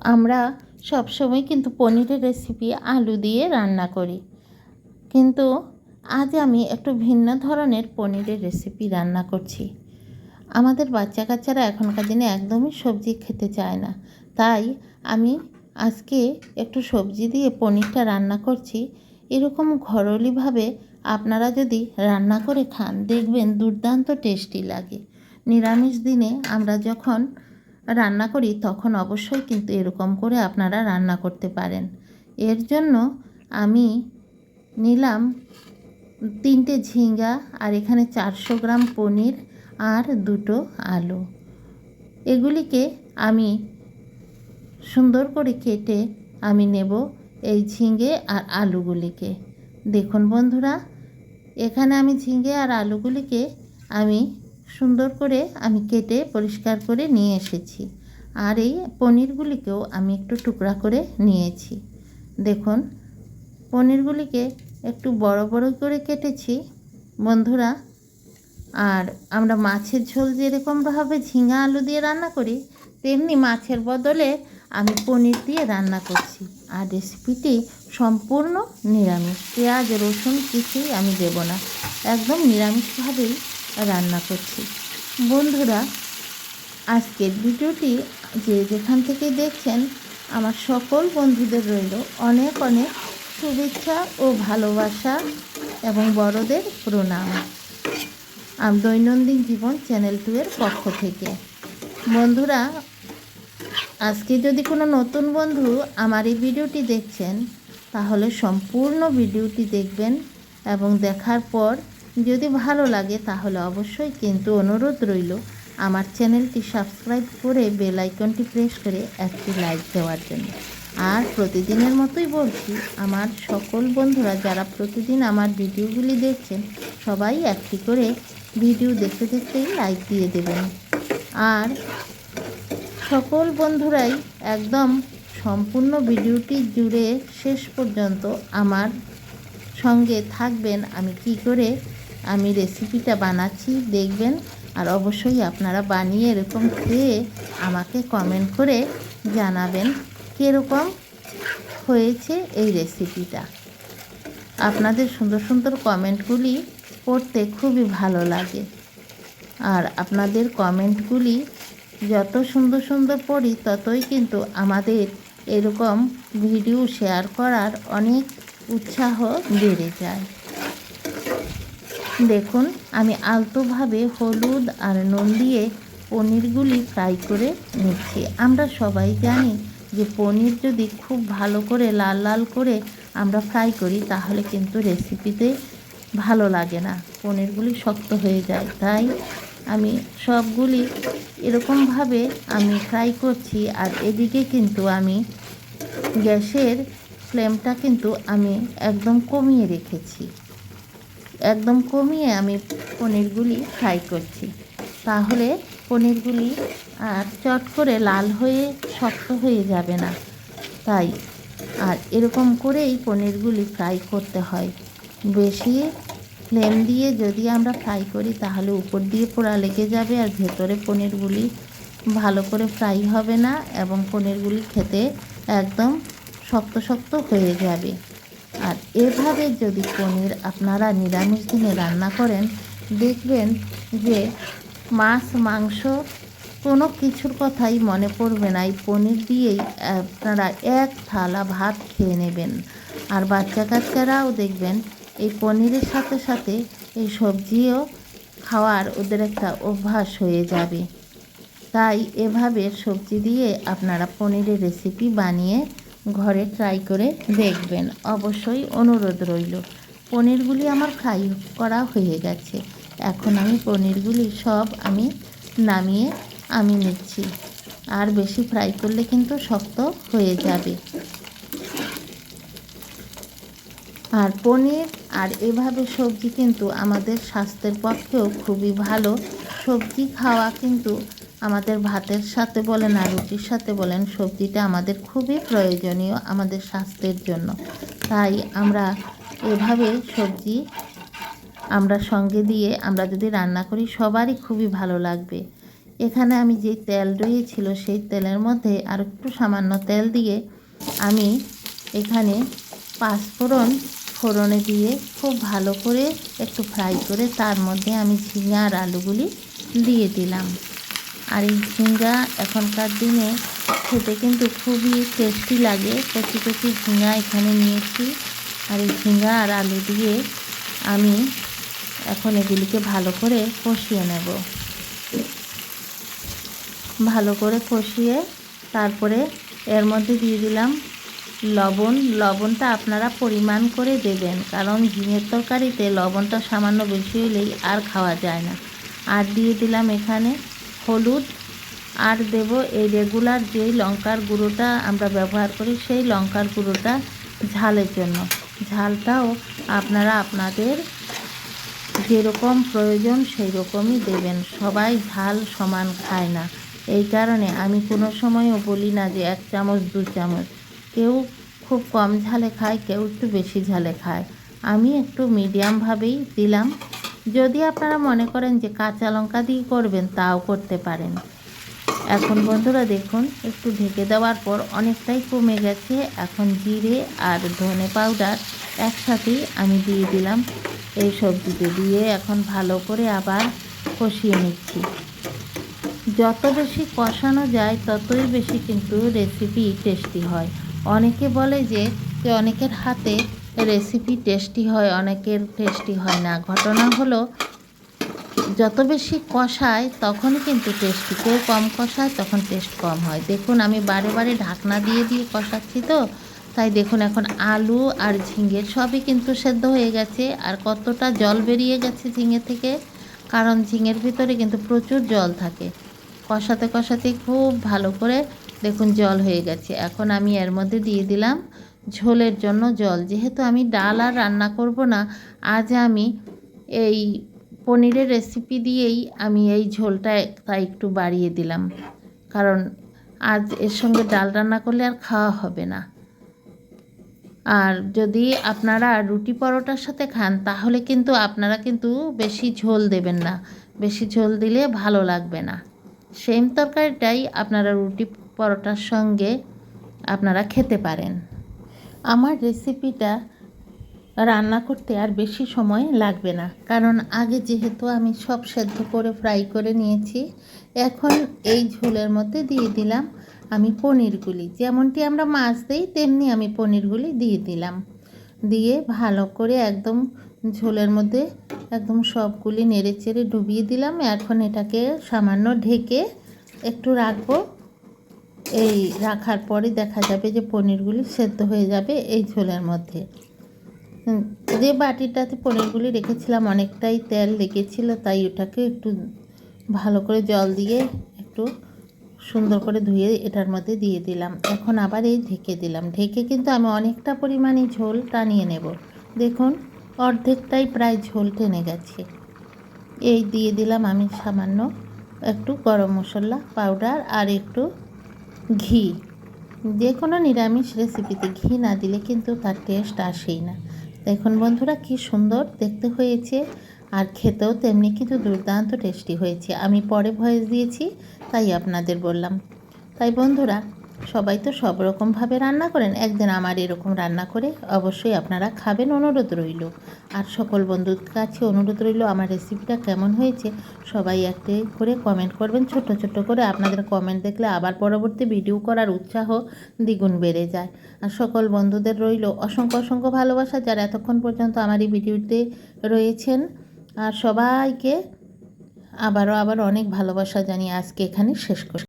আমরা সবসময় কিন্তু পনিরের রেসিপি আলু দিয়ে রান্না করি। কিন্তু আজ আমি একটু ভিন্ন ধরনের পনিরের রেসিপি রান্না করছি। আমাদের বাচ্চা কাচ্চারা এখনকার দিনে একদমই সবজি খেতে চায় না। তাই আমি আজকে একটু সবজি দিয়ে পনিরটা রান্না করছি। এরকম ঘরোলিভাবে আপনারা যদি রান্না করে খান, দেখবেন দুর্দান্ত টেস্টি লাগে। নিরামিষ দিনে আমরা যখন রান্না করি, তখন অবশ্যই কিন্তু এরকম করে আপনারা রান্না করতে পারেন। এর জন্য আমি নিলাম তিনটে ঝিঙ্গা আর এখানে চারশো গ্রাম পনির আর দুটো আলু। এগুলিকে আমি সুন্দর করে কেটে আমি নেব এই ঝিঙ্গে আর আলুগুলিকে। দেখুন বন্ধুরা, এখানে আমি ঝিঙ্গে আর আলুগুলিকে আমি সুন্দর করে আমি কেটে পরিষ্কার করে নিয়ে এসেছি। আর এই পনিরগুলিকেও আমি একটু টুকরা করে নিয়েছি। দেখুন, পনিরগুলিকে একটু বড় বড় করে কেটেছি। বন্ধুরা, আর আমরা মাছের ঝোল যেরকমভাবে ঝিঙা আলু দিয়ে রান্না করি, তেমনি মাছের বদলে আমি পনির দিয়ে রান্না করছি। আর রেসিপিটি সম্পূর্ণ নিরামিষ। পেঁয়াজ, রসুন কিছুই আমি দেব না। একদম নিরামিষভাবেই রান্না করছি। বন্ধুরা, আজকের ভিডিওটি যে যেখান থেকে দেখছেন, আমার সকল বন্ধুদের রইল অনেক অনেক শুভেচ্ছা ও ভালোবাসা এবং বড়দের প্রণাম। আম দৈনন্দিন জীবন চ্যানেল টু এর পক্ষ থেকে। বন্ধুরা, আজকে যদি কোনো নতুন বন্ধু আমার এই ভিডিওটি দেখছেন, তাহলে সম্পূর্ণ ভিডিওটি দেখবেন এবং দেখার পর যদি ভালো লাগে তাহলে অবশ্যই কিন্তু অনুরোধ রইল আমার চ্যানেলটি সাবস্ক্রাইব করে বেল আইকনটি প্রেস করে একটি লাইক দেওয়ার জন্য। আর প্রতিদিনের মতোই বলছি, আমার সকল বন্ধুরা যারা প্রতিদিন আমার ভিডিওগুলি দেখছেন, সবাই একটি করে ভিডিও দেখতে দেখতেই লাইক দিয়ে দেবেন। আর সকল বন্ধুরাই একদম সম্পূর্ণ ভিডিওটি জুড়ে শেষ পর্যন্ত আমার সঙ্গে থাকবেন। আমি কি করে আমি রেসিপিটা বানাচ্ছি, দেখবেন। আর অবশ্যই আপনারা বানিয়ে এরকম খেয়ে আমাকে কমেন্ট করে জানাবেন কীরকম হয়েছে এই রেসিপিটা আপনাদের সুন্দর সুন্দর কমেন্টগুলি পড়তে খুবই ভালো লাগে। আর আপনাদের কমেন্টগুলি যত সুন্দর সুন্দর পড়ি, ততই কিন্তু আমাদের এরকম ভিডিও শেয়ার করার অনেক উৎসাহ বেড়ে যায়। দেখুন, আমি আলতোভাবে হলুদ আর নুন দিয়ে পনিরগুলি ফ্রাই করে নিচ্ছি। আমরা সবাই জানি যে পনির যদি খুব ভালো করে লাল লাল করে আমরা ফ্রাই করি, তাহলে কিন্তু রেসিপিতে ভালো লাগে না। পনিরগুলি শক্ত হয়ে যায়, তাই আমি সবগুলি এরকমভাবে আমি ফ্রাই করছি। আর এদিকে কিন্তু আমি গ্যাসের ফ্লেমটা কিন্তু আমি একদম কমিয়ে রেখেছি। একদম কমিয়ে আমি পনিরগুলি ফ্রাই করছি। তাহলে পনিরগুলি আর চট করে লাল হয়ে শক্ত হয়ে যাবে না। তাই, আর এরকম করেই পনিরগুলি ফ্রাই করতে হয়। বেশি ফ্লেম দিয়ে যদি আমরা ফ্রাই করি, তাহলে উপর দিয়ে পোড়া লেগে যাবে আর ভেতরে পনিরগুলি ভালো করে ফ্রাই হবে না এবং পনিরগুলি খেতে একদম শক্ত শক্ত হয়ে যাবে। আর এভাবে যদি পনির আপনারা নিরামিষ দিনে রান্না করেন, দেখবেন যে মাছ, মাংস কোনো কিছুর কথাই মনে পড়বে না। এই পনির দিয়েই আপনারা এক থালা ভাত খেয়ে নেবেন। আর বাচ্চা কাচ্চারাও দেখবেন এই পনিরের সাথে সাথে এই সবজিও খাওয়ার ওদের একটা অভ্যাস হয়ে যাবে। তাই এভাবে সবজি দিয়ে আপনারা পনিরের রেসিপি বানিয়ে ঘরে ট্রাই করে দেখবেন। অবশ্যই অনুরোধ রইল। পনিরগুলি আমার ফ্রাই করা হয়ে গেছে। এখন আমি পনিরগুলি সব আমি নামিয়ে আমি নিচ্ছি। আর বেশি ফ্রাই করলে কিন্তু শক্ত হয়ে যাবে। আর পনির আর এভাবে সবজি কিন্তু আমাদের স্বাস্থ্যের পক্ষেও খুবই ভালো। সবজি খাওয়া কিন্তু আমাদের ভাতের সাথে বলেন আর রুটির সাথে বলেন, সবজিটা আমাদের খুবই প্রয়োজনীয় আমাদের স্বাস্থ্যের জন্য। তাই আমরা এভাবে সবজি আমরা সঙ্গে দিয়ে আমরা যদি রান্না করি, সবারই খুবই ভালো লাগবে। এখানে আমি যে তেল রয়েছিল, সেই তেলের মধ্যে আর একটু সামান্য তেল দিয়ে আমি এখানে পাঁচফোড়ন ফোড়নে দিয়ে খুব ভালো করে একটু ফ্রাই করে তার মধ্যে আমি ঝিঙা আর আলুগুলি দিয়ে দিলাম। আর এই ঝিঙ্গা এখনকার দিনে খেতে কিন্তু খুবই টেস্টি লাগে। কচি কচি ঝিঙ্গা এখানে নিয়েছি। আর এই ঝিঙ্গা আর আলু দিয়ে আমি এখন এগুলিকে ভালো করে কষিয়ে নেব। ভালো করে কষিয়ে তারপরে এর মধ্যে দিয়ে দিলাম লবণ। লবণটা আপনারা পরিমাণ করে দেবেন, কারণ ঝিঙের তরকারিতে লবণটা সামান্য বেশি হলেই আর খাওয়া যায় না। আর দিয়ে দিলাম এখানে হলুদ আর দেব এই রেগুলার যেই লঙ্কার গুঁড়োটা আমরা ব্যবহার করি, সেই লঙ্কার গুঁড়োটা ঝালের জন্য। ঝালটাও আপনারা আপনাদের যেরকম প্রয়োজন সেই রকমই দেবেন। সবাই ঝাল সমান খায় না। এই কারণে আমি কোনো সময়ও বলি না যে এক চামচ, দু চামচ। কেউ খুব কম ঝালে খায়, কেউ একটু বেশি ঝালে খায়। আমি একটু মিডিয়ামভাবেই দিলাম। যদি আপনারা মনে করেন যে কাঁচা লঙ্কা দিয়ে করবেন, তাও করতে পারেন। এখন বন্ধুরা দেখুন, একটু ঢেকে দেওয়ার পর অনেকটাই কমে গেছে। এখন জিরে আর ধনে পাউডার একসাথেই আমি দিয়ে দিলাম এই সবজিতে দিয়ে। এখন ভালো করে আবার কষিয়ে নিচ্ছি। যত বেশি কষানো যায়, ততই বেশি কিন্তু রেসিপি টেস্টি হয়। অনেকে বলে যে অনেকের হাতে রেসিপি টেস্টি হয়, অনেকের টেস্টি হয় না। ঘটনা হলো, যত বেশি কষায়, তখনই কিন্তু টেস্টি কেউ কম কষায়, তখন টেস্ট কম হয়। দেখুন, আমি বারে বারে ঢাকনা দিয়ে দিয়ে কষাচ্ছি তো, তাই দেখুন এখন আলু আর ঝিঙে সবই কিন্তু সেদ্ধ হয়ে গেছে, আর কতটা জল বেরিয়ে গেছে ঝিঙে থেকে, কারণ ঝিঙের ভিতরে কিন্তু প্রচুর জল থাকে। কষাতে কষাতে খুব ভালো করে দেখুন জল হয়ে গেছে। এখন আমি এর মধ্যে দিয়ে দিলাম ঝোলের জন্য জল। যেহেতু আমি ডাল আর রান্না করব না, আজ আমি এই পনিরের রেসিপি দিয়েই আমি এই ঝোলটা তাই একটু বাড়িয়ে দিলাম। কারণ আজ এর সঙ্গে ডাল রান্না করলে আর খাওয়া হবে না। আর যদি আপনারা রুটি পরোটার সাথে খান, তাহলে কিন্তু আপনারা কিন্তু বেশি ঝোল দেবেন না। বেশি ঝোল দিলে ভালো লাগবে না। সেম তরকারিটাই আপনারা রুটি পরোটার সঙ্গে আপনারা খেতে পারেন। আমার রেসিপিটা রান্না করতে আর বেশি সময় লাগবে না। কারণ আগে যেহেতু আমি সব সেদ্ধ করে ফ্রাই করে নিয়েছি, এখন এই ঝোলের মধ্যে দিয়ে দিলাম আমি পনিরগুলি। যেমনটি আমরা মাছ দিই, তেমনি আমি পনিরগুলি দিয়ে দিলাম। দিয়ে ভালো করে একদম ঝোলের মধ্যে একদম সবগুলি নেড়ে চেড়ে ডুবিয়ে দিলাম। এখন এটাকে সামান্য ঢেকে একটু রাখব। এই রাখার পরে দেখা যাবে যে পনিরগুলি সেদ্ধ হয়ে যাবে এই ঝোলের মধ্যে। যে বাটিটাতে পনিরগুলি রেখেছিলাম অনেকটাই তেল লেগেছিল, তাই ওটাকে একটু ভালো করে জল দিয়ে একটু সুন্দর করে ধুয়ে এটার মধ্যে দিয়ে দিলাম। এখন আবার এই ঢেকে দিলাম। ঢেকে কিন্তু আমি অনেকটা পরিমাণে ঝোল টানিয়ে নেব। দেখুন, অর্ধেকটাই প্রায় ঝোল টেনে গেছে। এই দিয়ে দিলাম আমি সামান্য একটু গরম মশলা, পাউডার আর একটু ঘি। যে কোনো নিরামিষ রেসিপিতে ঘি না দিলে কিন্তু তার টেস্ট আসেই না। দেখুন বন্ধুরা কি সুন্দর দেখতে হয়েছে আর খেতেও তেমনি কিন্তু দুর্দান্ত টেস্টি হয়েছে। আমি পরে ভয়েস দিয়েছি, তাই আপনাদের বললাম। তাই বন্ধুরা সবাই তো সব রকমভাবে রান্না করেন। একদিন আমার এরকম রান্না করে অবশ্যই আপনারা খাবেন, অনুরোধ রইল। আর সকল বন্ধুর কাছে অনুরোধ রইল, আমার রেসিপিটা কেমন হয়েছে সবাই একটি করে কমেন্ট করবেন। ছোট ছোট করে আপনাদের কমেন্ট দেখলে আবার পরবর্তী ভিডিও করার উৎসাহ দ্বিগুণ বেড়ে যায়। আর সকল বন্ধুদের রইল অসংখ্য অসংখ্য ভালোবাসা যারা এতক্ষণ পর্যন্ত আমার এই ভিডিওতে রয়েছেন। আর সবাইকে আবারও আবার অনেক ভালোবাসা জানিয়ে আজকে এখানে শেষ করছি।